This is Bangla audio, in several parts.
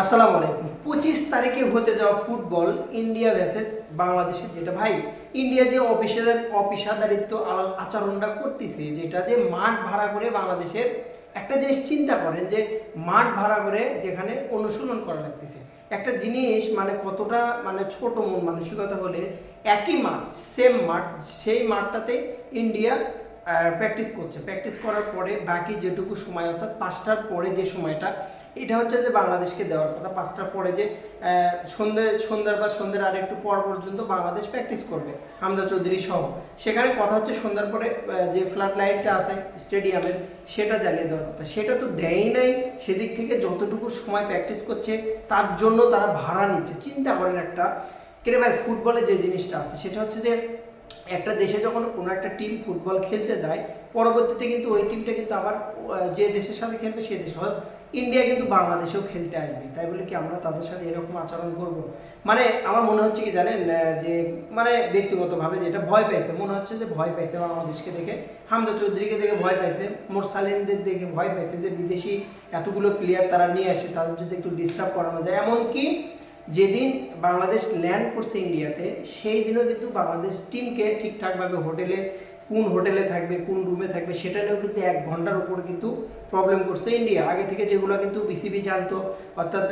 আসসালামু আলাইকুম। পঁচিশ তারিখে হতে যাওয়া ফুটবল ইন্ডিয়া ভার্সেস বাংলাদেশের যেটা ভাই, ইন্ডিয়া যে অফিসার অপেশাদারিত্ব আচরণটা করতেছে, যেটা যে মাঠ ভাড়া করে বাংলাদেশের একটা জিনিস চিন্তা করেন যে মাঠ ভাড়া করে যেখানে অনুশীলন করা লাগতেছে। একটা জিনিস মানে কতটা মানে ছোট মন মানসিকতা হলে একই মাঠ সেম মাঠ, সেই মাঠটাতে ইন্ডিয়া প্র্যাকটিস করছে। প্র্যাকটিস করার পরে বাকি যেটুকু সময়, অর্থাৎ পাঁচটার পরে যে সময়টা, এটা হচ্ছে যে বাংলাদেশকে দেওয়ার কথা। পাঁচটার পরে যে সন্ধ্যে, সন্ধ্যার বা সন্ধ্যের আর একটু পর পর্যন্ত বাংলাদেশ প্র্যাকটিস করবে, হামজা চৌধুরী সহ। সেখানে কথা হচ্ছে সন্ধ্যার পরে যে ফ্লাড লাইটটা আছে স্টেডিয়ামের সেটা জ্বালিয়ে দেওয়ার কথা। সেটা তো দেয়ই নাই। সেদিক থেকে যতটুকু সময় প্র্যাকটিস করছে, তার জন্য তারা ভাড়া নিচ্ছে। চিন্তা করেন একটা, কেরে ভাই ফুটবলে যে জিনিসটা আছে, সেটা হচ্ছে যে একটা দেশে যখন কোনো একটা টিম ফুটবল খেলতে যায়, পরবর্তীতে কিন্তু ওই টিমটা কিন্তু আবার যে দেশের সাথে খেলবে সে দেশ ইন্ডিয়া কিন্তু বাংলাদেশেও খেলতে আসবে। তাই বলে কি আমরা তাদের সাথে এরকম আচরণ করব? মানে আমার মনে হচ্ছে কি জানেন যে মানে ব্যক্তিগতভাবে যেটা ভয় পাইছে, মনে হচ্ছে যে ভয় পাইছে বাংলাদেশকে দেখে। হামদা চৌধুরীকে দেখে ভয় পাইছে, মোরসালিনদের দেখে ভয় পাইছে যে বিদেশি এতগুলো প্লেয়ার তারা নিয়ে আসে, তাদের যদি একটু ডিস্টার্ব করানো যায়। এমনকি যেদিন বাংলাদেশ ল্যান্ড করছে ইন্ডিয়াতে সেই দিনও কিন্তু বাংলাদেশ টিমকে ঠিকঠাকভাবে হোটেলে, কোন হোটেলে থাকবে, কোন রুমে থাকবে, সেটা নিয়েও কিন্তু এক ঘণ্টার উপর কিন্তু প্রবলেম করছে ইন্ডিয়া আগে থেকে যেগুলো কিন্তু বিসিবি জানতো, অর্থাৎ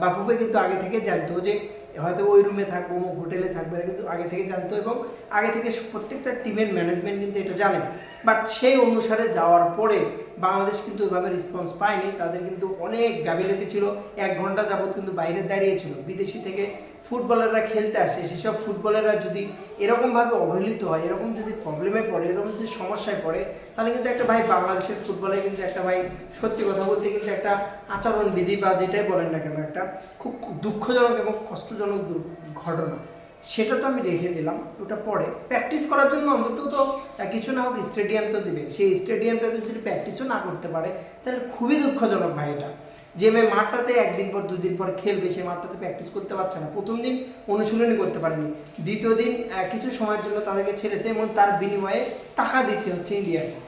বাফুফে কিন্তু আগে থেকে জানতো যে হয়তো ওই রুমে থাকব, অমুক হোটেলে থাকবে, এরা কিন্তু আগে থেকে জানতো এবং আগে থেকে প্রত্যেকটা টিমের ম্যানেজমেন্ট কিন্তু এটা জানে। বাট সেই অনুসারে যাওয়ার পরে বাংলাদেশ কিন্তু ওইভাবে রেসপন্স পায়নি। তাদের কিন্তু অনেক গাবিলাতি ছিল। এক ঘণ্টা যাবত কিন্তু বাইরে দাঁড়িয়েছিল বিদেশি থেকে ফুটবলাররা খেলতে আসে। সেসব ফুটবলাররা যদি এরকমভাবে অবহেলিত হয়, এরকম যদি প্রবলেমে পড়ে, এরকম যদি সমস্যায় পড়ে তাহলে কিন্তু একটা ভাই বাংলাদেশের ফুটবলে কিন্তু একটা ভাই সত্যি কথা বলতে কিন্তু একটা আচরণ বিধি বা যেটাই বলেন না কেন, একটা খুব দুঃখজনক এবং কষ্টজনক ঘটনা। সেটা তো আমি রেখে দিলাম, ওটা পরে। প্র্যাকটিস করার জন্য অন্তত তো কিছু না হোক স্টেডিয়াম তো দেবে। সেই স্টেডিয়ামটাতে যদি প্র্যাকটিসও না করতে পারে, তাহলে খুবই দুঃখজনক ভাই এটা। যে মেয়ে মাঠটাতে একদিন পর, দুদিন পর খেলবে, সেই মাঠটাতে প্র্যাকটিস করতে পারছে না। প্রথম দিন অনুশীলনই করতে পারেনি। দ্বিতীয় দিন কিছু সময়ের জন্য তাদেরকে ছেড়েছে এবং তার বিনিময়ে টাকা দিতে হচ্ছে ইন্ডিয়াকে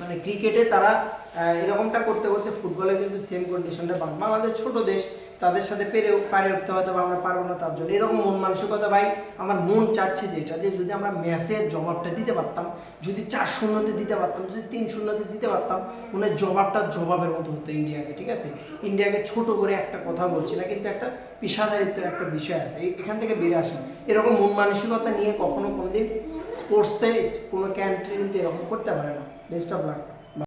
মানে ক্রিকেটে তারা এরকমটা করতে করতে ফুটবলে কিন্তু সেম কন্ডিশনটা বাংলাদেশ ছোট দেশ, তাদের সাথে পেরেও পারে উঠতে হয়তো আমরা পারব না, তার জন্য এরকম মন মানসিকতা ভাই, আমার মন চাচ্ছে যেটা, যে যদি আমরা ম্যাচের জবাবটা দিতে পারতাম, যদি চার শূন্যতে দিতে পারতাম, যদি তিন শূন্যতে দিতে পারতাম, মনে জবাবটা জবাবের মতো হতো ইন্ডিয়াকে, ঠিক আছে? ইন্ডিয়াকে ছোট করে একটা কথা বলছি না, কিন্তু একটা পেশাদারিত্বের একটা বিষয় আছে এখান থেকে বেরিয়ে আসেন এরকম মন মানসিকতা নিয়ে কখনো কোনোদিন স্পোর্টসে কোনো ক্যান্ট্রি কিন্তু এরকম করতে পারে না। Best of luck